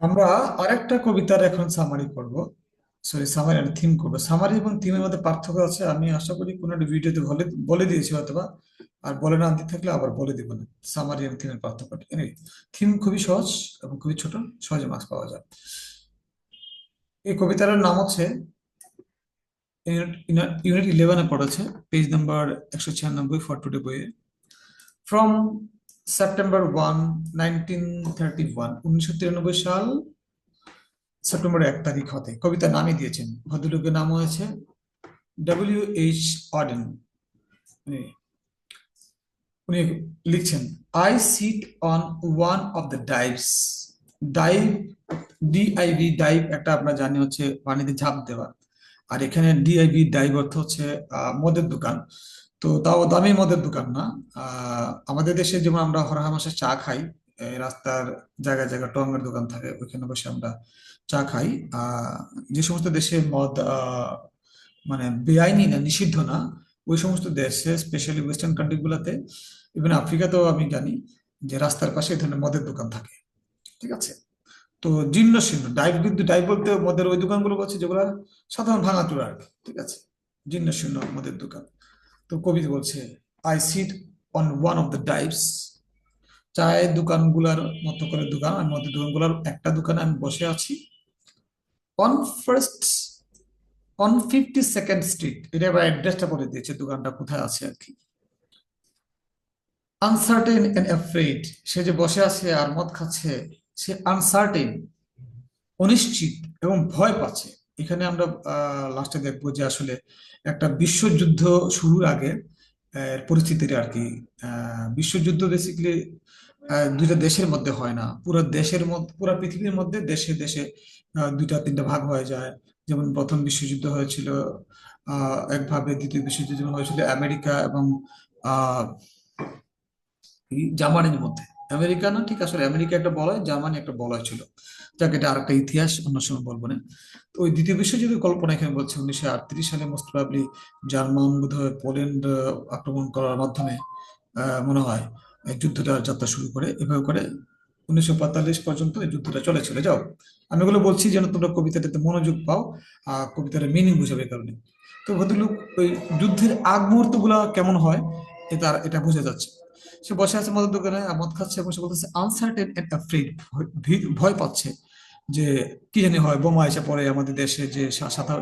আমরা আরেকটা কবিতার এখন সামারি করব সরি সামারি আর থিম করব। সামারি এবং থিমের মধ্যে পার্থক্য আছে। আমি আশা করি কোনো একটা ভিডিওতে বলে বলে দিয়েছি অথবা আর বলে না থাকলে আবার বলে দিব না। সামারি এবং থিমের পার্থক্য থিম খুবই সহজ এবং খুবই ছোট, সহজে মার্কস পাওয়া যায়। এই কবিতাটার নাম হচ্ছে ইউনিট ইলেভেনে পড়েছে। পেজ নাম্বার একশো ছিয়ানব্বই ফর টুডে বইয়ে। From September one nineteen thirty one উনিশশো তিরানব্বই সাল সেপ্টেম্বর এক তারিখ হতে। কবিতা নামই দিয়েছেন, ভদ্রলোকের নাম হয়েছে ডব্লিউ এইচ অডেন উনি লিখছেন I sit on one of the dives dive D I V dive একটা আমরা জানি হচ্ছে পানিতে ঝাঁপ দেওয়া। আর এখানে ডিআইভি ডাইভ অর্থ হচ্ছে মদের দোকান। তো তাও দামি মদের দোকান না। আমাদের দেশে যেমন আমরা হরহা মাসে চা খাই রাস্তার জায়গায় জায়গায় টঙের দোকান থাকে, ওইখানে বসে আমরা চা খাই। যে সমস্ত দেশে মদ মানে বেআইনি না, নিষিদ্ধ না, ওই সমস্ত দেশে স্পেশালি ওয়েস্টার্ন কান্ট্রি গুলাতে ইভেন আফ্রিকাতেও আমি জানি যে রাস্তার পাশে এই ধরনের মদের দোকান থাকে। ঠিক আছে? তো জীর্ণ শীর্ণ ডাইভ কিন্তু ডাইভ বলতে মদের ওই দোকানগুলো বলছে যেগুলো সাধারণ ভাঙাচোরা আর ঠিক আছে? জীর্ণ শীর্ণ মদের দোকান। তো কবি বলছে I sit on one of the dives চায়ের দোকানগুলার মতো করে দোকান, আর মদের দোকানগুলোর একটা দোকানে আমি বসে আছি। On first on fifty second street এটা এবার অ্যাড্রেসটা বলে দিয়েছে, দোকানটা কোথায় আছে আর কি। আনসার্টেন এন্ড অ্যাফ্রেড সে যে বসে আছে আর মদ খাচ্ছে, সে আনসার্টেন অনিশ্চিত এবং ভয় পাচ্ছে। এখানে আমরা লাস্টে দেখব যে আসলে একটা বিশ্বযুদ্ধ শুরুর আগে পরিস্থিতির আর কি। বিশ্বযুদ্ধ বেসিক্যালি দুইটা দেশের মধ্যে হয় না। পুরো দেশের মধ্যে পুরো পৃথিবীর মধ্যে দেশে দেশে দুইটা তিনটা ভাগ হয়ে যায়। যেমন প্রথম বিশ্বযুদ্ধ হয়েছিল আহ একভাবে দ্বিতীয় বিশ্বযুদ্ধ যেমন হয়েছিল আমেরিকা এবং আহ জার্মানির মধ্যে। আমেরিকা না ঠিক আসলে আমেরিকা একটা বলয়, জার্মানি একটা বলয় ছিল। যাকে, এটা আরেকটা ইতিহাস, অন্য সময় বলব না। তো ওই দ্বিতীয় বিশ্বযুদ্ধের কল্পনা এখানে বলছে উনিশশো আটত্রিশ সালে মোস্ট প্রবাবলি জার্মান বোধহয় পোল্যান্ড আক্রমণ করার মাধ্যমে মনে হয় যুদ্ধটা যাত্রা শুরু করে, এভাবে করে উনিশশো পঁয়তাল্লিশ পর্যন্ত এই যুদ্ধটা চলেছিল। যাও, আমি এগুলো বলছি যেন তোমরা কবিতাটাতে মনোযোগ পাও, আর কবিতাটা মিনিং বুঝাবে কারণে। তো ভদ্রলোক, ওই যুদ্ধের আগ মুহূর্তগুলা কেমন হয়, এটা এটা বোঝা যাচ্ছে। সে বসে আছে মদের দোকানে মদ খাচ্ছে এবং সে বলতেছে আনসার্টেন এন্ড অ্যাফ্রেড ভয় পাচ্ছে যে কি জানি হয়, বোমা এসে পড়ে আমাদের দেশে যে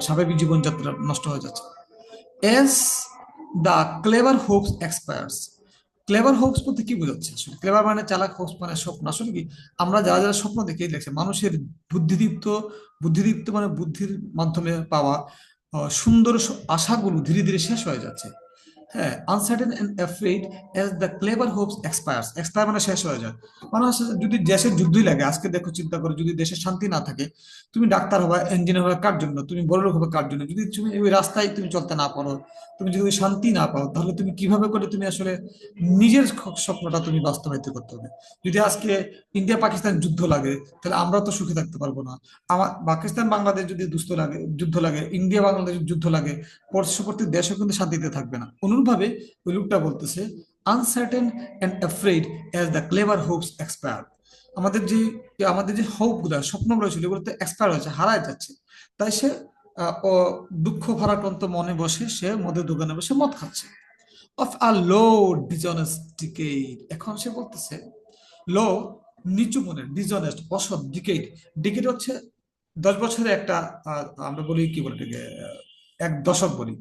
স্বাভাবিক জীবনযাত্রা নষ্ট হয়ে যাচ্ছে। As the clever hopes expires clever hopes বলতে কি বোঝাচ্ছে আসলে? ক্লেভার মানে চালাক হোপস মানে স্বপ্ন। আসলে কি, আমরা যারা যারা স্বপ্ন দেখি দেখছি, মানুষের বুদ্ধিদীপ্ত বুদ্ধিদীপ্ত মানে বুদ্ধির মাধ্যমে পাওয়া সুন্দর আশাগুলো ধীরে ধীরে শেষ হয়ে যাচ্ছে। হ্যাঁ uncertain afraid the clever hopes expires expire মানে শেষ হয়ে যায়। মানে হচ্ছে যদি দেশের যুদ্ধই লাগে, আজকে দেখো চিন্তা করো, যদি দেশের শান্তি না থাকে, তুমি ডাক্তার ইঞ্জিনিয়ার হবা, কার জন্য? তুমি বড় হবে, কার জন্য? যদি তুমি ওই রাস্তায় তুমি চলতে না পারো, তুমি যদি শান্তি না পাও, তাহলে তুমি কীভাবে করে তুমি আসলে নিজের স্বপ্নটা তুমি বাস্তবায়িত করতে হবে? যদি আজকে ইন্ডিয়া পাকিস্তান যুদ্ধ লাগে, তাহলে আমরা তো সুখে থাকতে পারব না। আমার পাকিস্তান, বাংলাদেশ যদি দুস্থ লাগে, যুদ্ধ লাগে, ইন্ডিয়া, বাংলাদেশ যুদ্ধ লাগে পার্শ্ববর্তী দেশও কিন্তু শান্তিতে থাকবে না। অনুরূপভাবে ওই লোকটা বলতেছে uncertain and afraid as the clever hopes expire আমাদের যে আমাদের যে হোপগুলা স্বপ্নগুলো ছিল এগুলো তো এক্সপায়ার হয়েছে, হারায় যাচ্ছে। তাই সে দুঃখ ভারাক্রান্ত মনে বসে, সে মদের দোকানে বসে মদ খাচ্ছে। অফ আ লো ডিজনেস্ট ডিজনেস্টিকেট এখন সে বলতেছে লো নিচু মনের ডিজনেস্ট অসৎ ডিকেট ডিকেট হচ্ছে দশ বছরে একটা আমরা বলি কি বলে এক দশক বলি।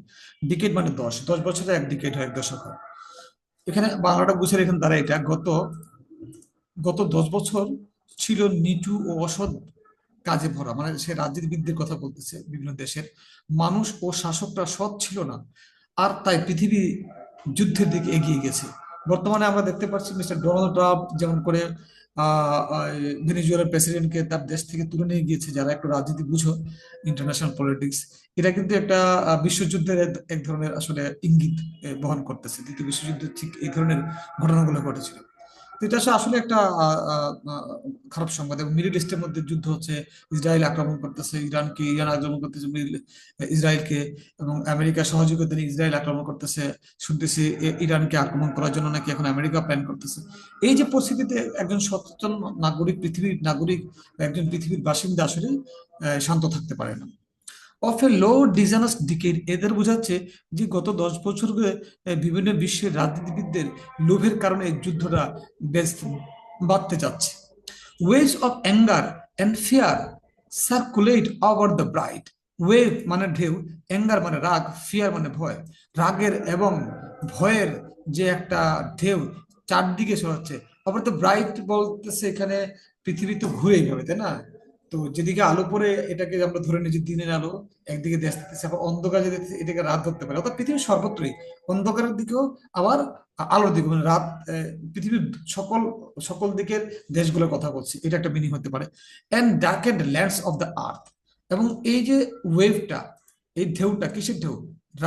ডিকেট মানে দশ। দশ বছরে এক ডিকেট হয়, এক দশক হয়। এখানে বাংলাটা বুঝে এখানে দ্বারা এটা। গত গত দশ বছর ছিল নিটু ও অসৎ কাজে ভরা। মানে সে রাজনীতিবিদদের কথা বলতেছে বিভিন্ন দেশের। মানুষ ও শাসকরা সৎ ছিল না। আর তাই পৃথিবী যুদ্ধের দিকে এগিয়ে গেছে। বর্তমানে আমরা দেখতে পাচ্ছি মিস্টার ডোনাল্ড ট্রাম্প যেমন করে ভেনেজুয়েলার প্রেসিডেন্টকে তার দেশ থেকে তুলে নিয়ে গিয়েছে যারা একটু রাজনীতি বুঝো ইন্টারন্যাশনাল পলিটিক্স এটা কিন্তু একটা বিশ্বযুদ্ধের এক ধরনের আসলে ইঙ্গিত বহন করতেছে। দ্বিতীয় বিশ্বযুদ্ধ ঠিক এই ধরনের ঘটনাগুলো ঘটেছিল। এটা আসলে একটা খারাপ সংবাদ এবং মিডল ইস্টের মধ্যে যুদ্ধ হচ্ছে, ইসরায়েল আক্রমণ করতেছে, ইরানকে, ইরান আক্রমণ করতেছে ইসরায়েলকে এবং আমেরিকা সহযোগিতা নিয়ে ইসরায়েল আক্রমণ করতেছে, শুনতেছি ইরানকে আক্রমণ করার জন্য নাকি এখন আমেরিকা প্ল্যান করতেছে। এই যে পরিস্থিতিতে একজন সচেতন নাগরিক, পৃথিবীর নাগরিক, একজন পৃথিবীর বাসিন্দা আসলে শান্ত থাকতে পারে না। অফ এ লো ডিজানাস ডিকেড এদের বোঝাচ্ছে যে গত দশ বছর ধরে বিভিন্ন বিশ্বের রাজনীতিবিদদের লোভের কারণে যুদ্ধটা বেশ বাড়তে যাচ্ছে। Waves of anger and fear circulate over the bright wave মানে ঢেউ অ্যাঙ্গার মানে রাগ ফিয়ার মানে ভয়। রাগের এবং ভয়ের যে একটা ঢেউ চারদিকে ছড়াচ্ছে। আবার তো ব্রাইট বলতেছে এখানে পৃথিবী তো ঘুরে এইভাবে তাই না? তো যেদিকে আলো পড়ে, এটাকে আমরা ধরে যে দিনের আলো। একদিকে দেশ থাকতেছে আবার অন্ধকার যদি এটাকে রাত ধরতে পারে। অর্থাৎ পৃথিবীর সর্বত্রই অন্ধকারের দিকেও আবার আলোর দিকে মানে রাত পৃথিবীর সকল সকল দিকের দেশগুলোর কথা বলছি। এটা একটা মিনিং হতে পারে। And darkened lands of the earth এবং এই যে ওয়েভটা এই ঢেউটা, কিসের ঢেউ?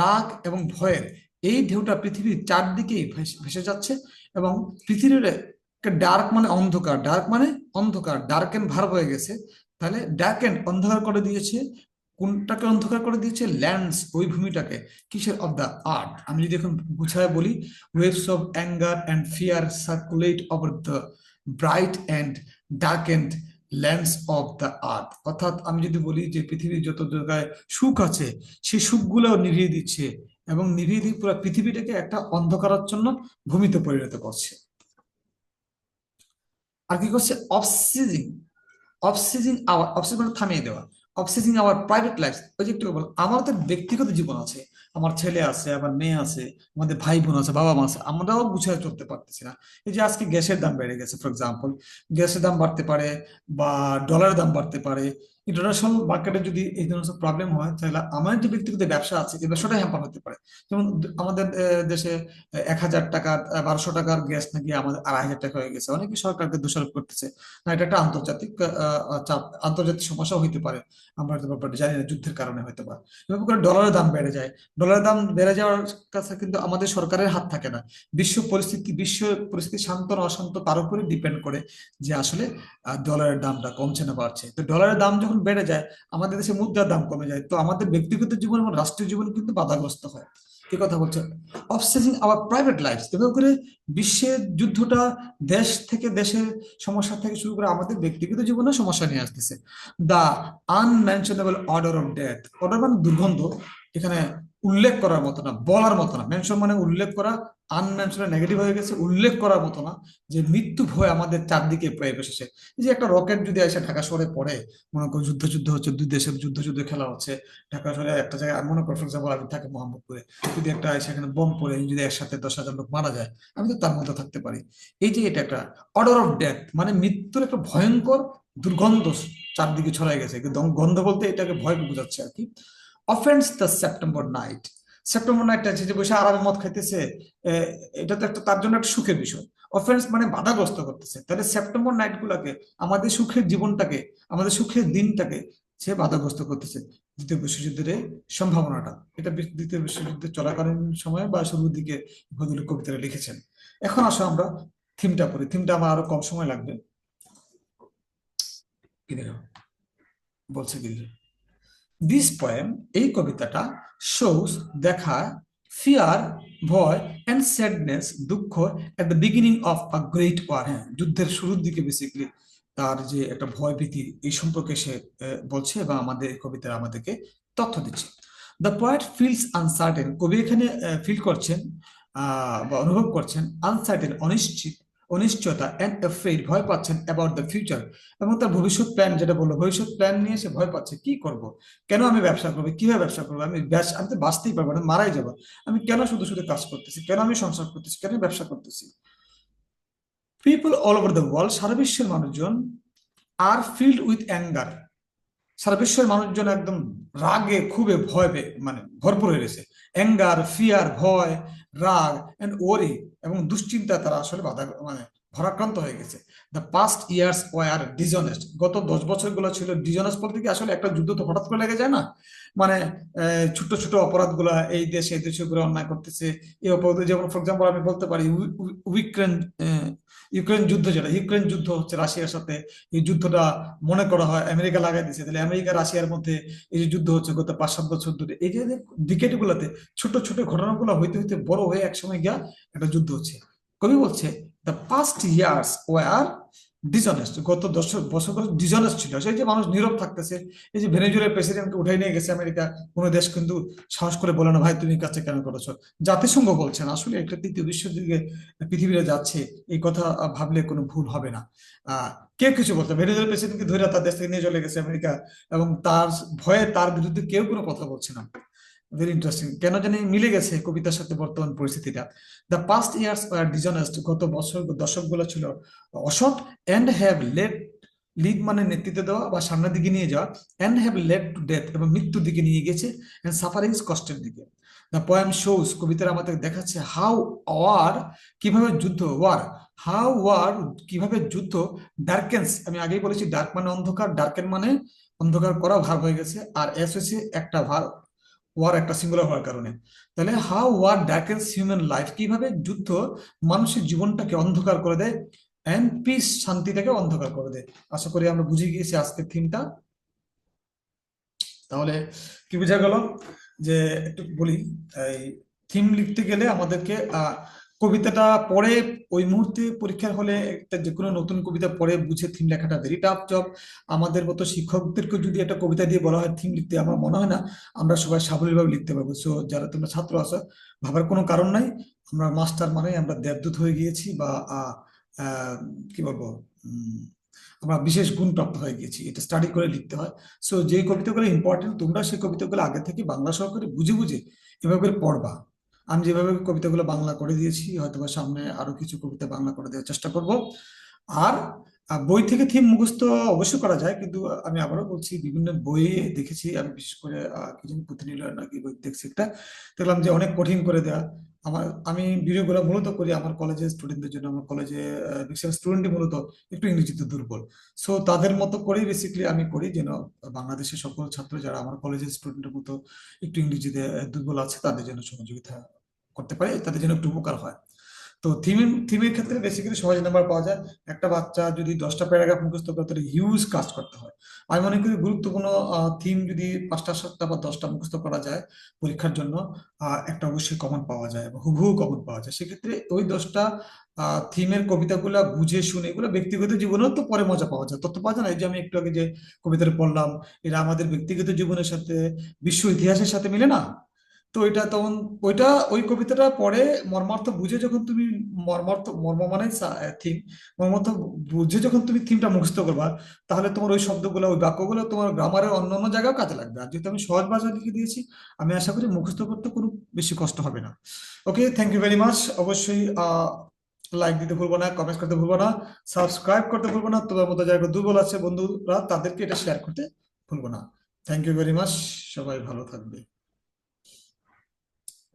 রাগ এবং ভয়ের। এই ঢেউটা পৃথিবীর চারদিকেই ভেসে যাচ্ছে এবং পৃথিবীর ডার্ক মানে অন্ধকার। ডার্ক মানে অন্ধকার। ডার্ক এন্ড ভার্ব হয়ে গেছে। তাহলে ডার্ক এন্ড অন্ধকার করে দিয়েছে। কোনটাকে অন্ধকার করে দিয়েছে? ল্যান্ডস ওই ভূমিটাকে কিসের? Of the earth. আমি যদি এখন গুছায় বলি waves of anger and fear circulate over the bright and darkened lands of the earth অর্থাৎ আমি যদি বলি যে পৃথিবীর যত জায়গায় সুখ আছে, সেই সুখগুলো নিভিয়ে দিচ্ছে এবং নিভিয়ে দিয়ে পুরো পৃথিবীটাকে একটা অন্ধকারাচ্ছন্ন ভূমিতে পরিণত করছে। আর কি করছে? অফসিজিং অফসিজিং আওয়ার অফসিজিং মানে থামিয়ে দেওয়া। অফসিজিং আওয়ার প্রাইভেট লাইফ ওই যে একটু বল আমার তো ব্যক্তিগত জীবন আছে। আমার ছেলে আছে, আমার মেয়ে আছে, আমাদের ভাই বোন আছে, বাবা মা আছে, আমরাও গুছিয়ে চলতে পারতেছি না। এই যে আজকে গ্যাসের দাম বেড়ে গেছে ফর এক্সাম্পল গ্যাসের দাম বাড়তে পারে বা ডলারের দাম বাড়তে পারে। ইন্টারন্যাশনাল মার্কেটে যদি এই ধরনের প্রবলেম হয়, তাহলে আমার যে ব্যক্তিগত ব্যবসা আছে এই ব্যবসাটা হ্যাম্পার হতে পারে। যেমন আমাদের দেশে এক হাজার টাকার বারোশো টাকার গ্যাস নাকি আমাদের আড়াই হাজার টাকা হয়ে গেছে। অনেকে সরকারকে দোষারোপ করতেছে। না, এটা একটা আন্তর্জাতিক চাপ, আন্তর্জাতিক সমস্যাও হইতে পারে। আমরা হয়তো ব্যাপারটা জানি না, যুদ্ধের কারণে হয়তো বা। এভাবে করে ডলারের দাম বেড়ে যায়। ডলারের দাম বেড়ে যাওয়ার কাছে কিন্তু আমাদের সরকারের হাত থাকে না। বিশ্ব পরিস্থিতি বিশ্ব পরিস্থিতি শান্ত অশান্ত তার উপরে ডিপেন্ড করে যে আসলে ডলারের দামটা কমছে না বাড়ছে। তো ডলারের দাম যখন বেড়ে যায়, আমাদের দেশে মুদ্রার দাম কমে যায়। তো আমাদের ব্যক্তিগত জীবন এবং রাষ্ট্রীয় জীবন কিন্তু বাধাগ্রস্ত হয়। কি কথা বলছেন অফসেসিং আওয়ার প্রাইভেট লাইফ এভাবে করে বিশ্বের যুদ্ধটা দেশ থেকে দেশের সমস্যা থেকে শুরু করে আমাদের ব্যক্তিগত জীবনে সমস্যা নিয়ে আসতেছে। The unmentionable odour of death odour মানে দুর্গন্ধ। এখানে উল্লেখ করার মতো না, বলার মতো না। মেনশন মানে উল্লেখ করা আনমেনশনে নেগেটিভ হয়ে গেছে, উল্লেখ করার মতো না যে মৃত্যু ভয় আমাদের চারদিকে এসেছে এই যে একটা রকেট যদি এসে ঢাকা শহরে পড়ে, মনে করো যুদ্ধ যুদ্ধ হচ্ছে, দুই দেশের যুদ্ধ যুদ্ধ খেলা হচ্ছে, ঢাকা শহরে একটা জায়গায় মনে করো ফর এক্সাম্পল আমি থাকি মোহাম্মদপুরে, যদি একটা সেখানে বোম পড়ে যদি একসাথে দশ হাজার লোক মারা যায়, আমি তো তার মধ্যে থাকতে পারি। এই যে এটা একটা অর্ডার অফ ডেথ মানে মৃত্যুর একটা ভয়ঙ্কর দুর্গন্ধ চারদিকে ছড়াই গেছে। গন্ধ বলতে এটাকে ভয় বোঝাচ্ছে আর কি। Offends the September night September নাইটটা যে বসে আরামে মদ খাইতেছে এটা তো একটা, তার জন্য একটা সুখের বিষয়। অফেন্স মানে বাধাগ্রস্ত করতেছে। তাহলে সেপ্টেম্বর নাইট গুলাকে, আমাদের সুখের জীবনটাকে, আমাদের সুখের দিনটাকে সে বাধাগ্রস্ত করতেছে। দ্বিতীয় বিশ্বযুদ্ধের সম্ভাবনাটা। এটা দ্বিতীয় বিশ্বযুদ্ধের চলাকালীন সময়ে বা শুরুর দিকে ভদ্রলোক কবিতাটা লিখেছেন। এখন আসো আমরা থিমটা পড়ি। থিমটা আমার আরও কম সময় লাগবে। কি বলছে কি? দিস পোয়েম এই কবিতাটা শোস দেখা ফিয়ার ভয় অ্যান্ড স্যাডনেস দুঃখ at the beginning of a great war হ্যাঁ যুদ্ধের শুরুর দিকে বেসিক্যালি তার যে একটা ভয় ভীতি এই সম্পর্কে সে বলছে এবং আমাদের এই কবিতা আমাদেরকে তথ্য দিচ্ছে। দ্য পয়েট ফিলস আনসার্টেন কবি এখানে ফিল করছেন বা অনুভব করছেন আনসার্টেন অনিশ্চিত অনিশ্চয়তা অ্যান্ড অ্যাফ্রেড ভয় পাচ্ছেন অ্যাবাউট দ্য ফিউচার এবং তার ভবিষ্যৎ প্ল্যান যেটা বলল, ভবিষ্যৎ প্ল্যান নিয়ে সে ভয় পাচ্ছে, কি করব? কেন আমি ব্যবসা করব? কীভাবে ব্যবসা করব? আমি আমি তো বাঁচতেই পারব না, মারাই যাব। আমি কেন শুধু শুধু কাজ করতেছি? কেন আমি সংসার করতেছি? কেন ব্যবসা করতেছি? People all over the world সারা বিশ্বের মানুষজন আর ফিল্ড উইথ অ্যাঙ্গার সারা বিশ্বের মানুষজন একদম রাগে খুবই ভয় পেয়ে মানে ভরপুর হয়ে গেছে। অ্যাঙ্গার ফিয়ার ভয়, রাগ অ্যান্ড ওরি এবং দুশ্চিন্তা তারা আসলে বাধা মানে ভারাক্রান্ত হয়ে গেছে। The past years were dishonest গত দশ বছরগুলো ছিল ডিজনেস্ট বলতে কি আসলে একটা যুদ্ধ তো হঠাৎ করে লেগে যায় না? মানে ছোট ছোট অপরাধগুলা এই দেশে এই দেশে করে অন্যায় করতেছে। এই অপরাধ যেমন ফর এক্সাম্পল আমি বলতে পারি ইউ- ইউ- ইউক্রেন ইউক্রেন যুদ্ধ যেটা ইউক্রেন যুদ্ধ হচ্ছে রাশিয়ার সাথে। এই যুদ্ধটা মনে করা হয় আমেরিকা লাগাই দিয়েছে তাহলে আমেরিকা, রাশিয়ার মধ্যে এই যে যুদ্ধ হচ্ছে গত পাঁচ, সাত বছর ধরে, এই যে ডিকেট গুলাতে ছোট ছোট ঘটনাগুলো হইতে হইতে বড় হয়ে একসময় গিয়া একটা যুদ্ধ হচ্ছে। কবি বলছে the past years were dishonest গত দশ বছর ধরে ডিসঅনেস্ট ছিল। সেই যে মানুষ নীরব থাকতেছে, এই যে ভেনেজুয়েলার প্রেসিডেন্টকে উঠাই নিয়ে গেছে আমেরিকা, কোনো দেশ কিন্তু সাহস করে বলে না, ভাই, তুমি কাছে কেন করেছ? জাতিসংঘ বলছেন আসলে একটা তৃতীয় বিশ্বযুগে পৃথিবীতে যাচ্ছে, এই কথা ভাবলে কোনো ভুল হবে না। কেউ কিছু বলতে, ভেনেজুয়েলার প্রেসিডেন্টকে ধরে তার দেশ থেকে নিয়ে চলে গেছে আমেরিকা, এবং তার ভয়ে তার বিরুদ্ধে কেউ কোনো কথা বলছে না। ভেরি ইন্টারেস্টিং কেন জানি মিলে গেছে কবিতার সাথে বর্তমান পরিস্থিতিটা। The past years are dishonest গত বছর, দশকগুলো ছিল অসৎ অ্যান্ড হ্যাভ লেট লিড মানে নেতৃত্ব দেওয়া বা সামনের দিকে নিয়ে যাওয়া and have led to death এবং মৃত্যুর দিকে নিয়ে গেছে অ্যান্ড সাফারিংস কষ্টের দিকে। দ্য পোয়েম শোজ কবিতার আমাদের দেখাচ্ছে হাউ ওয়ার কীভাবে যুদ্ধ ওয়ার হাউ ওয়ার কীভাবে যুদ্ধ ডার্কেন্স আমি আগেই বলেছি ডার্ক মানে অন্ধকার ডার্কেন মানে অন্ধকার করা, ভার হয়ে গেছে, আর এস হয়েছে একটা ভার ওয়ার একটা সিঙ্গুলার হওয়ার কারণে। তাহলে how war darkens human life কীভাবে যুদ্ধ মানুষের জীবনটাকে অন্ধকার করে দেয় অ্যান্ড পিস শান্তিটাকে অন্ধকার করে দেয়? আশা করি আমরা বুঝে গিয়েছি আজকের থিমটা তাহলে কি বোঝা গেল? যে একটু বলি এই থিম লিখতে গেলে আমাদেরকে আহ, কবিতাটা পড়ে ওই মুহূর্তে পরীক্ষার হলে একটা যে কোনো নতুন কবিতা পড়ে বুঝে থিম লেখাটা ভেরি টাফ জব আমাদের মতো শিক্ষকদেরকে যদি একটা কবিতা দিয়ে বলা হয় থিম লিখতে আমার মনে হয় না, আমরা সবাই সাবলীলভাবে লিখতে পারব। সো যারা তোমরা ছাত্র আছো, ভাবার কোনো কারণ নাই। আমরা মাস্টার মানে আমরা দেবদূত হয়ে গিয়েছি বা কি বলব আমরা বিশেষ গুণ প্রাপ্ত হয়ে গেছি এটা স্টাডি করে লিখতে হয়। সো যে কবিতাগুলো ইম্পর্টেন্ট তোমরা সেই কবিতাগুলো আগে থেকে বাংলা সহকারে বুঝে বুঝে এভাবে করে পড়বা। আমি যেভাবে কবিতাগুলো বাংলা করে দিয়েছি হয়তো বা সামনে আরও কিছু কবিতা বাংলা করে দেওয়ার চেষ্টা করব। আর বই থেকে থিম মুখস্থ অবশ্যই করা যায় কিন্তু আমি আবারও বলছি বিভিন্ন বইয়ে দেখেছি আমি বিশেষ করে আহ, কি জানি নাকি বই দেখছি একটা দেখলাম যে অনেক কঠিন করে দেয়া। আমার আমি ভিডিওগুলো মূলত করি আমার কলেজের স্টুডেন্টদের জন্য আমার কলেজে ম্যাক্সিমাম স্টুডেন্টই মূলত একটু ইংরেজিতে দুর্বল। সো তাদের মতো করেই বেসিক্যালি আমি করি যেন বাংলাদেশের সকল ছাত্র যারা আমার কলেজের স্টুডেন্টের মতো একটু ইংরেজিতে দুর্বল আছে তাদের জন্য সহযোগিতা করতে পারে, তাদের জন্য একটু উপকার হয়। তো থিমের থিমের ক্ষেত্রে বেসিক্যালি সহজ নাম্বার পাওয়া যায়। একটা বাচ্চা যদি দশটা প্যারাগ্রাফ মুখস্থ করে, তাহলে হিউজ কাজ করতে হয়। আমি মনে করি গুরুত্বপূর্ণ থিম যদি পাঁচটা, সাতটা বা দশটা মুখস্থ করা যায় পরীক্ষার জন্য একটা অবশ্যই কমন পাওয়া যায় বা হুবহু কমন পাওয়া যায়। সেক্ষেত্রে ওই দশটা থিমের কবিতাগুলা বুঝে শুনে এগুলো ব্যক্তিগত জীবনেও তো পরে মজা পাওয়া যায়। তত পাওয়া যায় না। এই যে আমি একটু আগে যে কবিতাটা পড়লাম, এরা আমাদের ব্যক্তিগত জীবনের সাথে, বিশ্ব ইতিহাসের সাথে মিলে না? তো এটা তখন, ওইটা, ওই কবিতাটা পড়ে মর্মার্থ বুঝে যখন তুমি মর্মার্থ, মর্ম মানে থিম মর্মার্থ বুঝে যখন তুমি থিমটা মুখস্থ করবা, তাহলে তোমার ওই শব্দগুলো, ওই বাক্যগুলো তোমার গ্রামারের অন্য অন্য জায়গাও কাজে লাগবে। আর যেহেতু আমি সহজ ভাষা লিখে দিয়েছি, আমি আশা করি মুখস্থ করতে কোনো বেশি কষ্ট হবে না। Okay thank you very much অবশ্যই লাইক দিতে ভুলবো না কমেন্ট করতে ভুলবো না সাবস্ক্রাইব করতে ভুলবো না, তোমার মতো যারা দুর্বল আছে বন্ধুরা, তাদেরকে এটা শেয়ার করতে ভুলবো না। থ্যাংক ইউ ভেরি মাচ সবাই ভালো থাকবে।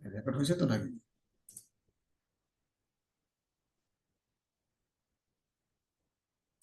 রেকর্ড হয়েছে তো নাকি